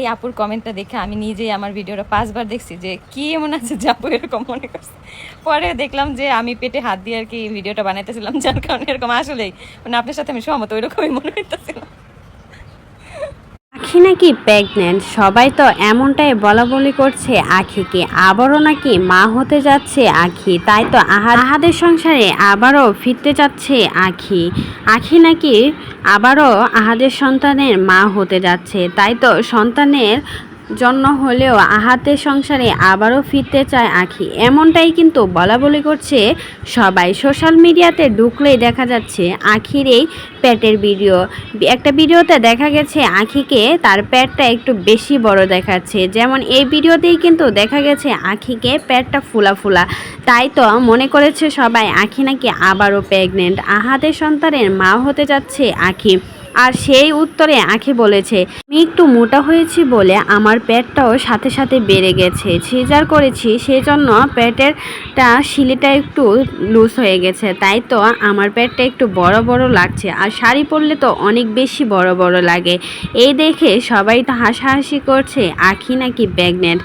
এই আপুর কমেন্টটা দেখে আমি নিজেই আমার ভিডিওটা পাঁচবার দেখছি যে কি এমন আছে যে আপু এরকম মনে করছে। পরে দেখলাম যে আমি পেটে হাত দিয়ে আর কি ভিডিওটা বানাইতেছিলাম, যার কারণে এরকম আসলেই। মানে আপনার সাথে আমি সহমত, ওইরকমই মনে হইতেছিল। আখি নাকি প্রেগনেন্ট সবাই তো এমনটাই বলা বলি করছে আখিকে আবারও নাকি মা হতে যাচ্ছে আখি? তাই তো আহাদের সংসারে আবারও ফিরতে যাচ্ছে আখি। আখি নাকি আবারও আহাদের সন্তানের মা হতে যাচ্ছে। তাই তো সন্তানের জন্য হলেও আহাতের সংসারে আবারও ফিরতে চায় আখি। এমনটাই কিন্তু বলা বলি করছে সবাই। সোশ্যাল মিডিয়াতে ঢুকলেই দেখা যাচ্ছে আখির এই পেটের ভিডিও। একটা ভিডিওতে দেখা গেছে আখিকে তার প্যাটটা একটু বেশি বড় দেখাচ্ছে। যেমন এই ভিডিওতেই কিন্তু দেখা গেছে আখিকে প্যাটটা ফুলা ফুলা। তাই তো মনে করেছে সবাই আখি নাকি আবারও প্রেগনেন্ট। আহাদের সন্তানের মা হতে যাচ্ছে আখি। আর সেই উত্তরে আঁখি বলেছে, আমি একটু মোটা হয়েছি বলে আমার পেটটাও সাথে সাথে বেড়ে গেছে। সিজার করেছি সেই জন্য পেটেরটা শিলিটা একটু লুজ হয়ে গেছে। তাই তো আমার পেটটা একটু বড় বড় লাগছে। আর শাড়ি পরলে তো অনেক বেশি বড় বড় লাগে। এই দেখে সবাই তো হাসাহাসি করছে, আখি নাকি প্রেগনেন্ট?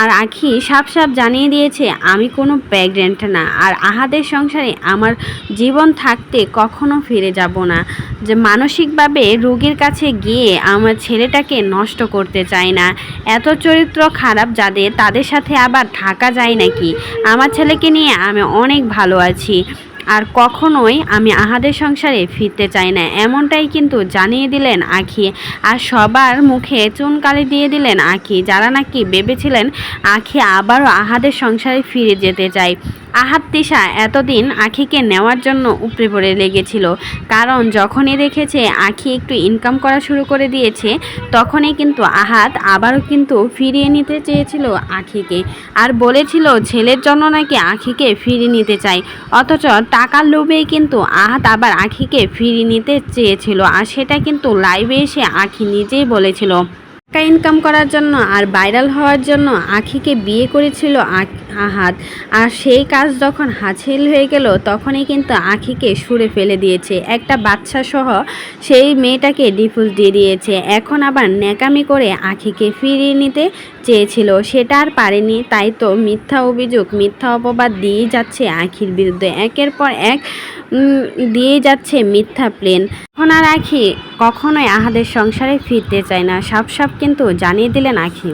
আর আখি সাপ সাপ জানিয়ে দিয়েছে, আমি কোনো প্রেগনেন্ট না। আর আহাদের সংসারে আমার জীবন থাকতে কখনো ফিরে যাব না। যে মানসিকভাবে রোগীর কাছে গিয়ে আমার ছেলেটাকে নষ্ট করতে চাই না। এত চরিত্র খারাপ যাদের, তাদের সাথে আবার থাকা যায় নাকি? আমার ছেলেকে নিয়ে আমি অনেক ভালো আছি। আর কখনোই আমি আহাদের সংসারে ফিরতে চাই না। এমনটাই কিন্তু জানিয়ে দিলেন আখি। আর সবার মুখে চুনকালি দিয়ে দিলেন আখি। যারা নাকি ভেবেছিলেন আখি আবারও আহাদের সংসারে ফিরে যেতে চায়। আহাত তিশা এতদিন আখিকে নেওয়ার জন্য উপরে পড়ে লেগেছিল। কারণ যখনই দেখেছে আখি একটু ইনকাম করা শুরু করে দিয়েছে, তখনই কিন্তু আহাত আবারও কিন্তু ফিরিয়ে নিতে চেয়েছিল আখিকে। আর বলেছিল, ছেলের জন্য নাকি আখিকে ফিরিয়ে নিতে চাই। অথচ টাকার লোভেই কিন্তু আহাত আবার আখিকে ফিরিয়ে নিতে চেয়েছিল। আর সেটা কিন্তু লাইভে এসে আখি নিজেই বলেছিল। টাকা ইনকাম করার জন্য আর ভাইরাল হওয়ার জন্য আখিকে বিয়ে করেছিল আহাত আর সেই কাজ যখন হাসিল হয়ে গেল, তখনই কিন্তু আখিকে সুরে ফেলে দিয়েছে। একটা বাচ্চা সহ সেই মেয়েটাকে ডিভোর্স দিয়ে দিয়েছে। এখন আবার ন্যাকামি করে আখিকে ফিরিয়ে নিতে চেয়েছিল। সেটা আর পারেনি। তাই তো মিথ্যা অভিযোগ, মিথ্যা অপবাদ দিয়ে যাচ্ছে আখির বিরুদ্ধে। একের পর এক দিয়ে যাচ্ছে মিথ্যা প্লেন। এখন আর আখি কখনোই আহাদের সংসারে ফিরতে চায় না। সাপ সাপ কিন্তু জানিয়ে দিলেন আখি।